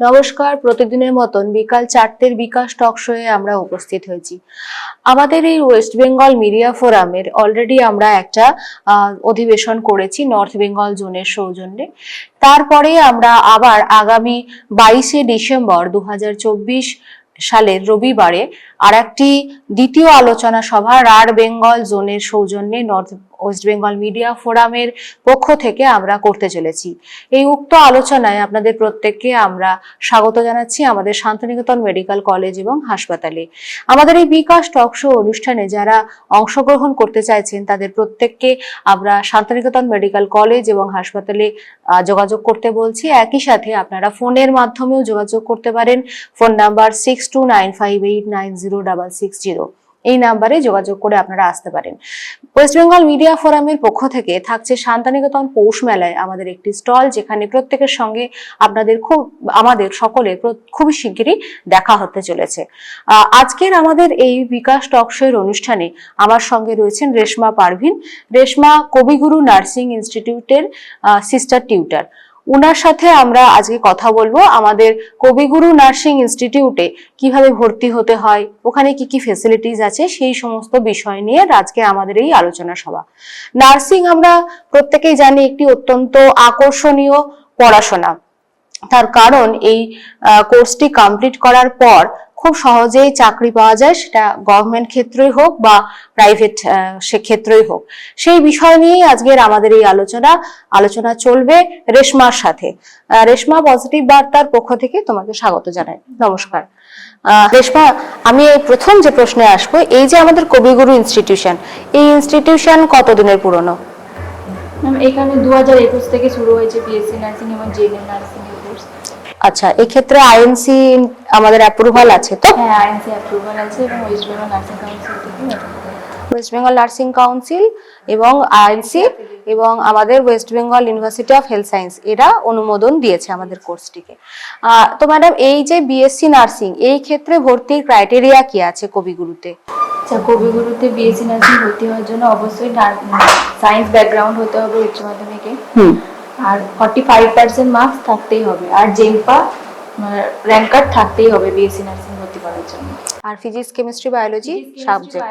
নমস্কার, প্রতিদিনের মতন বিকাল চারটের বিকাশ টক শোয়ে আমরা উপস্থিত হয়েছি। আমাদের এই ওয়েস্ট বেঙ্গল মিডিয়া ফোরামের অলরেডি আমরা একটা অধিবেশন করেছি নর্থ বেঙ্গল জোনের সৌজন্যে। তারপরে আমরা আবার আগামী বাইশে ডিসেম্বর দু হাজার চব্বিশ সালের রবিবারে আর একটি দ্বিতীয় আলোচনা সভা রার বেঙ্গল জোনের সৌজন্যে নর্থ ওয়েস্ট বেঙ্গল মিডিয়া ফোরামের পক্ষ থেকে আমরা করতে চলেছি। এই উক্ত আলোচনায় আপনাদের প্রত্যেককে আমরা স্বাগত জানাচ্ছি আমাদের শান্তিনিকেতন মেডিকেল কলেজ এবং হাসপাতালে। আমাদের এই বিকাশ টক শো অনুষ্ঠানে যারা অংশগ্রহণ করতে চাইছেন, তাদের প্রত্যেককে আমরা শান্তিনিকেতন মেডিকেল কলেজ এবং হাসপাতালে যোগাযোগ করতে বলছি। একই সাথে আপনারা ফোনের মাধ্যমেও যোগাযোগ করতে পারেন। Phone number six two nine five eight nine zero double six zero এই নাম্বারে যোগাযোগ করে আপনারা আসতে পারেন। ওয়েস্ট বেঙ্গল মিডিয়া ফোরামের পক্ষ থেকে থাকছে শান্তিনিকেতন পৌষ মেলায় আমাদের একটি স্টল, যেখানে প্রত্যেকের সঙ্গে আপনাদের খুব, আমাদের সকলে খুবই শিগগিরই দেখা হতে চলেছে। আজকের আমাদের এই বিকাশ টক শো অনুষ্ঠানে আমার সঙ্গে রয়েছেন রেশমা পারভিন। রেশমা কবিগুরু নার্সিং ইনস্টিটিউটের সিস্টার টিউটার উনার সাথে আমরা আজকে কথা বলব আমাদের কবিগুরু নার্সিং ইনস্টিটিউটে কীভাবে ভর্তি হতে হয়, ওখানে কি কি ফেসিলিটিস আছে, সেই সমস্ত বিষয় নিয়ে আজকে আমাদের এই আলোচনা সভা। নার্সিং আমরা প্রত্যেকেই জানি একটি অত্যন্ত আকর্ষণীয় পড়াশোনা। তার কারণ এই কোর্সটি কমপ্লিট করার পর খুব সহজেই চাকরি পাওয়া যায়, সেটা গভর্নমেন্ট ক্ষেত্রেই হোক বা প্রাইভেট সে ক্ষেত্রেই হোক। সেই বিষয় নিয়েই আজকের আমাদের এই আলোচনা আলোচনা চলবে রেশমার সাথে। রেশমা পজিটিভ বার্তার পক্ষ থেকে তোমাকে স্বাগত জানাই। নমস্কার। রেশমা, আমি এই প্রথম যে প্রশ্নে আসব, এই যে আমাদের কবিগুরু ইনস্টিটিউশন এই ইনস্টিটিউশন কতদিনের পুরনো? এখানে দু হাজার একুশ থেকে শুরু হয়েছে বিএসসি নার্সিং এবং জেএনএম নার্সিং আচ্ছা এক্ষেত্রে আইএনসি আমাদের অ্যাপ্রুভাল আছে তো? হ্যাঁ আইএনসি অ্যাপ্রুভাল আছে এবং ওয়েস্ট বেঙ্গল নার্সিং কাউন্সিল থেকে ওয়েস্ট বেঙ্গল নার্সিং কাউন্সিল এবং আইএনসি এবং আমাদের West Bengal university of health science এরা অনুমোদন দিয়েছে আমাদের কোর্সটিকে। তো ম্যাডাম এই যে বিএসসি নার্সিং এই ক্ষেত্রে ভর্তির ক্রাইটেরিয়া কি আছে কবিগুরুতে? আচ্ছা কবিগুরুতে বিএসসি নার্সিং ভর্তি হওয়ার জন্য অবশ্যই সায়েন্স ব্যাকগ্রাউন্ড হতে হবে উচ্চ মাধ্যমিকে। হুম। আর ফর্টি ফাইভ পার্সেন্ট মার্কস থাকতেই হবে। আর জেম্পা র্যাঙ্ক কার্ড থাকতেই হবে বিএসসি নার্সিং ভর্তি করার জন্য। আর ফিজিক্স কেমিস্ট্রি বায়োলজি সাবজেক্ট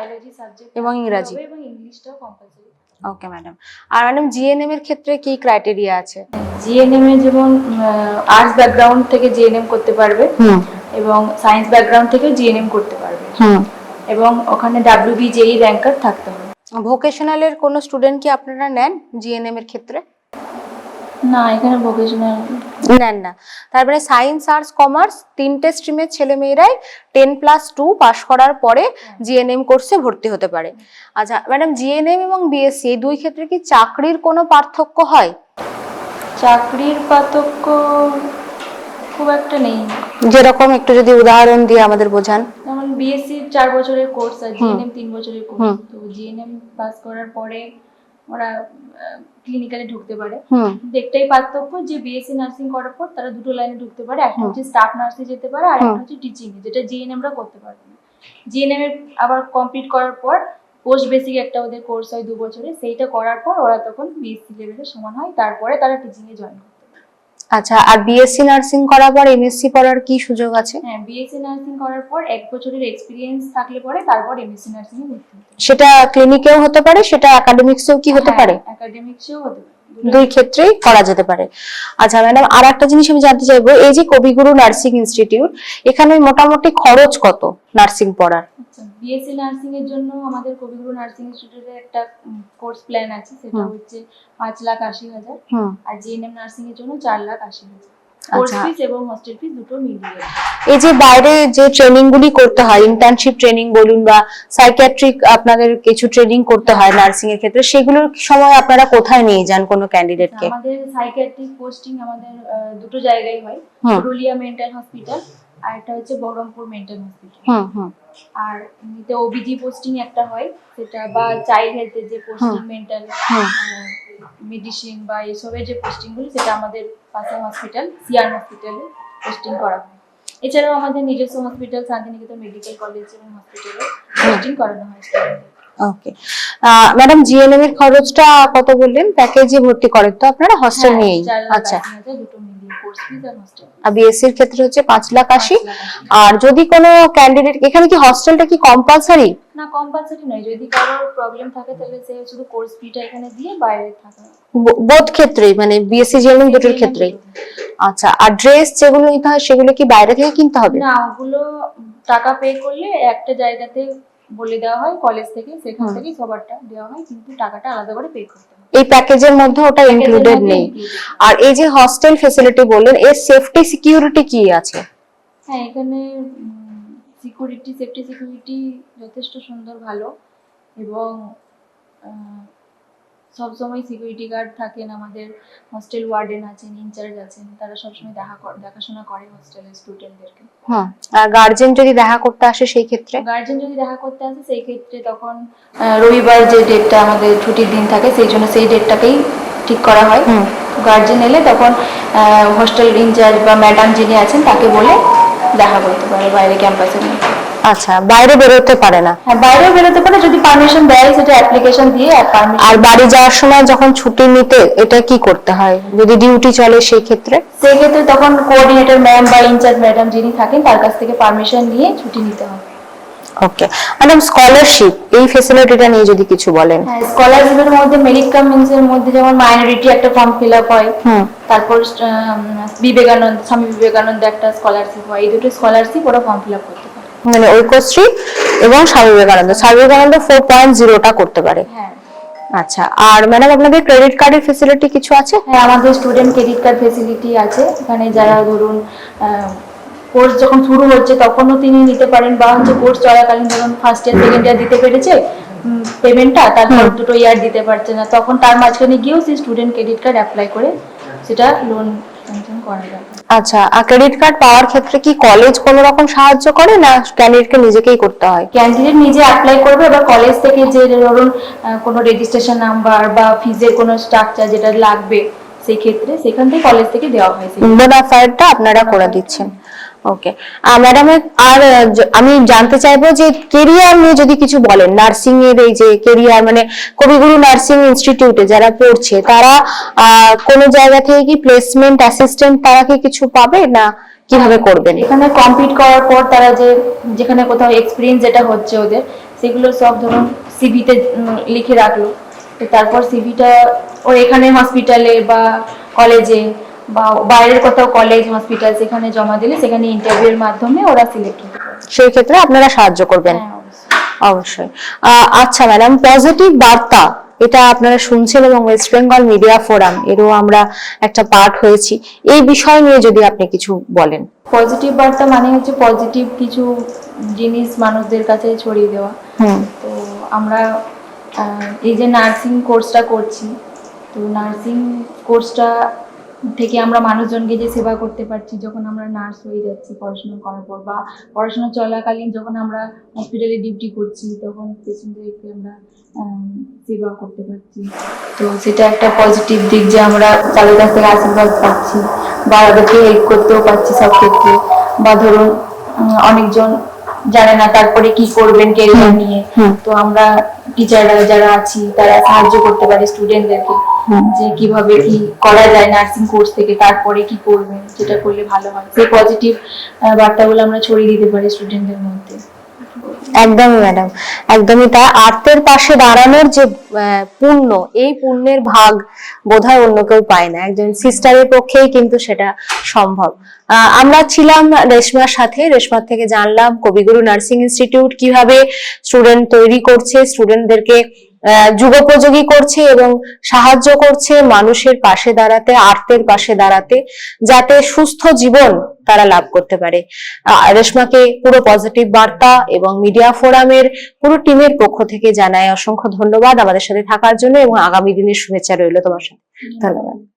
এবং ইংরাজি। এবং ইংলিশটাও কম্পালসরি ওকে ম্যাডাম আর ম্যাডাম জিএনএম এর ক্ষেত্রে কি ক্রাইটেরিয়া আছে? জিএনএম এ যেমন আর্টস ব্যাকগ্রাউন্ড থেকে জিএনএম করতে পারবে হুম। এবং সায়েন্স ব্যাকগ্রাউন্ড থেকে জিএনএম করতে পারবে। হুম। এবং ওখানে ডাব্লিউবি জেই র্যাঙ্ক কার্ড থাকতে হবে। ভোকেশনালের কোনো স্টুডেন্ট কি আপনারা নেন জিএনএম এর ক্ষেত্রে? না এখানে ভোকেশনাল নেন না। তারপরে সায়েন্স আর্টস কমার্স তিনটে স্ট্রিমের ছেলে মেয়েরাই টেন প্লাস টু পাস করার পরে জিএনএম কোর্সে ভর্তি হতে পারে। আচ্ছা ম্যাডাম জিএনএম এবং বিএসসি এই দুই ক্ষেত্রে কি চাকরির কোনো পার্থক্য হয়? চাকরির পার্থক্য খুব একটা নেই। যেরকম একটু যদি উদাহরণ দিয়ে আমাদের বোঝান। যেমন বিএসসি চার বছরের কোর্স আর জিএনএম তিন বছরের কোর্স তো জিএনএম পাস করার পরে ওরা ক্লিনিক্যালে ঢুকতে পারে। দেখতেই পার্থক্য যে বিএসসি নার্সিং করার পর তারা দুটো লাইনে ঢুকতে পারে। একটা হচ্ছে স্টাফ নার্সে যেতে পারে আর একটা হচ্ছে টিচিং যেটা জিএনএম জিএনএমরা করতে পারবে না। জিএনএম এর আবার কমপ্লিট করার পর পোস্ট বেসিক একটা ওদের কোর্স হয় দু বছরে সেইটা করার পর ওরা তখন বিএসসি লেভেলে সমান হয় তারপরে তারা টিচিং এ জয়েন পারে আচ্ছা আর বিএসসি নার্সিং করার পর এমএসসি পড়ার কি সুযোগ আছে? হ্যাঁ বিএসসি নার্সিং করার পর এক বছরের এক্সপেরিয়েন্স থাকলে পরে তারপর এমএসসি নার্সিং সেটা ক্লিনিকেও হতে পারে সেটা একাডেমিক্সেও কি হতে পারে? একাডেমিক্সেও হতে পারে। দুই ক্ষেত্রেই করা যেতে পারে। আচ্ছা ম্যাডাম আর একটা জিনিস আমি জানতে চাইব এই যে কবিগুরু নার্সিং ইনস্টিটিউট এখানে মোটামুটি খরচ কত নার্সিং পড়ার? আচ্ছা বিএসসি নার্সিং এর জন্য আমাদের কবিগুরু নার্সিং ইনস্টিটিউটে একটা কোর্স প্ল্যান আছে সেটা হচ্ছে পাঁচ লাখ আশি হাজার। আর জিএনএম নার্সিং এর জন্য চার লাখ আশি হাজার। আচ্ছা। এই যে বাইরে যে ট্রেনিং গুলি করতে হয় ইন্টার্নশিপ ট্রেনিং বলুন বা সাইকিয়াট্রিক আপনাদের কিছু ট্রেনিং করতে হয় নার্সিং এর ক্ষেত্রে সেগুলোর সময় আপনারা কোথায় নিয়ে যান কোনো ক্যান্ডিডেটকে আমাদের সাইকিয়াট্রিক পোস্টিং আমাদের দুটো জায়গায় হয়। পুরুলিয়া মেন্টাল হসপিটাল আর একটা হচ্ছে বহরমপুর মেন্টাল হসপিটাল আর এমনিতে ওবিজি পোস্টিং একটা হয় সেটা বা চাইল্ড হেলথের যে পোস্টিং মেন্টাল মেডিসিন বা এসবের যে পোস্টিং গুলি সেটা আমাদের পাশে হসপিটাল সিআর হসপিটালে পোস্টিং করা হয়। এছাড়াও আমাদের নিজস্ব হসপিটাল শান্তিনিকেতন মেডিকেল কলেজ এবং হসপিটালে পোস্টিং করানো হয়। ওকে ম্যাডাম জিএনএম এর খরচটা কত বললেন? প্যাকেজে ভর্তি করেন তো আপনারা? হস্টেল হ্যাঁ, নিয়েই। আচ্ছা। দুটো আর বিএসসি এর ক্ষেত্রে হচ্ছে পাঁচ লাখ আশি। আর যদি কোনো ক্যান্ডিডেট এখানে কি হস্টেলটা কি কম্পালসারি না কম্পালসারি নয়। যদি কারোর প্রবলেম থাকে তাহলে সে শুধু কোর্স ফিটা এখানে দিয়ে বাইরে থাকা। বোধ ক্ষেত্রেই মানে বিএসসি জিএনএম দুটোর ক্ষেত্রেই। আচ্ছা আর ড্রেস যেগুলো নিতে হয় সেগুলো কি বাইরে থেকে কিনতে হবে? না ওগুলো টাকা পে করলে একটা জায়গাতে বলে দেওয়া হয় কলেজ থেকে সেখান। থেকেই সবারটা দেওয়া হয় কিন্তু টাকাটা আলাদা করে পে করতে হয়। এই প্যাকেজের মধ্যে ওটা ইনক্লুডেড নেই। আর এই যে হস্টেল ফেসিলিটি বললেন এর সেফটি সিকিউরিটি কি আছে? হ্যাঁ এখানে সিকিউরিটি সেফটি সিকিউরিটি যথেষ্ট সুন্দর ভালো। এবং সবসময় সিকিউরিটি গার্ড থাকেন আমাদের হস্টেল ওয়ার্ডেন আছেন ইনচার্জ আছেন তারা সবসময় দেখা দেখাশোনা করে হস্টেলের স্টুডেন্টদেরকে হুম আর গার্জেন যদি দেখা করতে আসে সেই ক্ষেত্রে? গার্জেন যদি দেখা করতে আসে সেই ক্ষেত্রে তখন রবিবার যে ডেটটা আমাদের ছুটির দিন থাকে সেই জন্য সেই ডেটটাকেই ঠিক করা হয়। গার্জেন এলে তখন হোস্টেল ইনচার্জ বা ম্যাডাম যিনি আছেন তাকে বলে দেখা করতে পারে বাইরে ক্যাম্পাসে আচ্ছা বাইরে বেরোতে পারে না। হ্যাঁ বাইরেও বেরোতে পারে যদি পারমিশন দেয় সেটা অ্যাপ্লিকেশন দিয়ে আর বাড়ি যাওয়ার সময় যখন ছুটি নিতে এটা কি করতে হয়? যদি ডিউটি চলে সেই ক্ষেত্রে সেই ক্ষেত্রে তখন কোঅর্ডিনেটর ম্যাম বা ইনচার্জ ম্যাডাম যিনি থাকেন তার কাছ থেকে পারমিশন নিয়ে ছুটি নিতে হবে। ওকে ম্যাডাম স্কলারশিপ এই ফেসিলিটিটা নিয়ে যদি কিছু বলেন। হ্যাঁ স্কলারশিপের মধ্যে মেরিট কাম এর মধ্যে যেমন মাইনরিটি একটা ফর্ম ফিল আপ হয় তারপর বিবেকানন্দ স্বামী বিবেকানন্দ একটা স্কলারশিপ হয় এই দুটো স্কলারশিপ ওরা ফর্ম ফিল আপ পারে মানে ঐক্যশ্রী এবং স্বামী বিবেকানন্দ। স্বামী বিবেকানন্দ ফোর পয়েন্ট জিরোটা করতে পারে। হ্যাঁ। আচ্ছা আর ম্যাডাম আপনাদের ক্রেডিট কার্ডের ফেসিলিটি কিছু আছে? হ্যাঁ আমাদের স্টুডেন্ট ক্রেডিট কার্ড ফেসিলিটি আছে। এখানে যারা ধরুন কোর্স যখন শুরু হচ্ছে তখনও তিনি নিতে পারেন বা হচ্ছে কোর্স চলাকালীন ধরুন ফার্স্ট ইয়ার সেকেন্ড ইয়ার দিতে পেরেছে পেমেন্টটা তারপর দুটো ইয়ার দিতে পারছে না। তখন তার মাঝখানে গিয়েও সেই স্টুডেন্ট ক্রেডিট কার্ড অ্যাপ্লাই করে সেটা লোন করা যাবে আচ্ছা আর ক্রেডিট কার্ড পাওয়ার ক্ষেত্রে কি কলেজ কোনো রকম সাহায্য করে না ক্যান্ডিডেটকে নিজেকেই করতে হয়? ক্যান্ডিডেট নিজে অ্যাপ্লাই করবে এবার কলেজ থেকে যে ধরুন কোনো রেজিস্ট্রেশন নাম্বার বা ফিজের কোনো স্ট্রাকচার যেটা লাগবে সেই ক্ষেত্রে সেখান থেকে কলেজ থেকে দেওয়া হয়। বোনাফাইডটা আপনারা করে দিচ্ছেন। ওকে ম্যাডাম আর আমি জানতে চাইব যে কেরিয়ার নিয়ে যদি কিছু বলেন নার্সিং এর এই যে কেরিয়ার মানে কবিগুরু নার্সিং ইনস্টিটিউটে যারা পড়ছে, তারা কোনো জায়গা থেকে কি প্লেসমেন্ট অ্যাসিস্ট্যান্ট তারা কি কিছু পাবে না কীভাবে করবেন? এখানে কমপ্লিট করার পর তারা যে, যেখানে কোথাও এক্সপিরিয়েন্স যেটা হচ্ছে ওদের, সেগুলো সব ধরুন সিভিতে লিখে রাখল। তারপর সিভিটা ও এখানে হসপিটালে বা কলেজে বা বাইরের কোথাও কলেজ হসপিটাল সেখানে জমা দিলে সেখানে ইন্টারভিউর মাধ্যমে ওরা সিলেক্ট হতে পারে। সেই ক্ষেত্রে আপনারা সাহায্য করবেন। হ্যাঁ, অবশ্যই। আচ্ছা ম্যাডাম পজিটিভ বার্তা এটা আপনারা শুনছেন এবং ওয়েস্ট বেঙ্গল মিডিয়া ফোরাম এরও আমরা একটা পার্ট হয়েছি। এই বিষয় নিয়ে যদি আপনি কিছু বলেন। পজিটিভ বার্তা মানে হচ্ছে পজিটিভ কিছু জিনিস মানুষদের কাছে ছড়িয়ে দেওয়া। তো আমরা এই যে নার্সিং কোর্সটা করছি তো নার্সিং কোর্সটা থেকে আমরা মানুষজনকে যে সেবা করতে পারছি যখন আমরা নার্স হয়ে যাচ্ছি পড়াশোনা করার পর বা পড়াশোনা চলাকালীন যখন আমরা হসপিটালে ডিউটি করছি তখন পেশেন্টদেরকে আমরা আম, সেবা করতে পারছি। তো সেটা একটা পজিটিভ দিক যে আমরা তাদের কাছ থেকে আশীর্বাদ পাচ্ছি বা ওদেরকে হেল্প করতেও পারছি সব ক্ষেত্রে বা ধরুন অনেকজন জানে না তারপরে কি করবেন কেরিয়ার নিয়ে। তো আমরা টিচাররা যারা আছি তারা সাহায্য করতে পারে স্টুডেন্টদেরকে যে কীভাবে কি করা যায় নার্সিং কোর্স থেকে তারপরে কি করবেন যেটা করলে ভালো হয়। সেই পজিটিভ বার্তাগুলো আমরা ছড়িয়ে দিতে পারি স্টুডেন্টদের মধ্যে। একদমই ম্যাডাম একদমই তাই। আত্মের পাশে দাঁড়ানোর যে পুণ্য, এই পুণ্যের ভাগ বোধ হয় অন্য কেউ পায় না। একজন সিস্টারের পক্ষেই কিন্তু সেটা সম্ভব। আমরা ছিলাম রেশমার সাথে। রেশমার থেকে জানলাম কবিগুরু নার্সিং ইনস্টিটিউট কীভাবে স্টুডেন্ট তৈরি করছে। স্টুডেন্টদেরকে যুগোপযোগী করছে এবং সাহায্য করছে মানুষের পাশে দাঁড়াতে, আর্থের পাশে দাঁড়াতে, যাতে সুস্থ জীবন তারা লাভ করতে পারে। রেশমাকে পুরো পজিটিভ বার্তা এবং মিডিয়া ফোরামের পুরো টিমের পক্ষ থেকে জানায় অসংখ্য ধন্যবাদ আমাদের সাথে থাকার জন্য এবং আগামী দিনের শুভেচ্ছা রইল তোমার সাথে। ধন্যবাদ।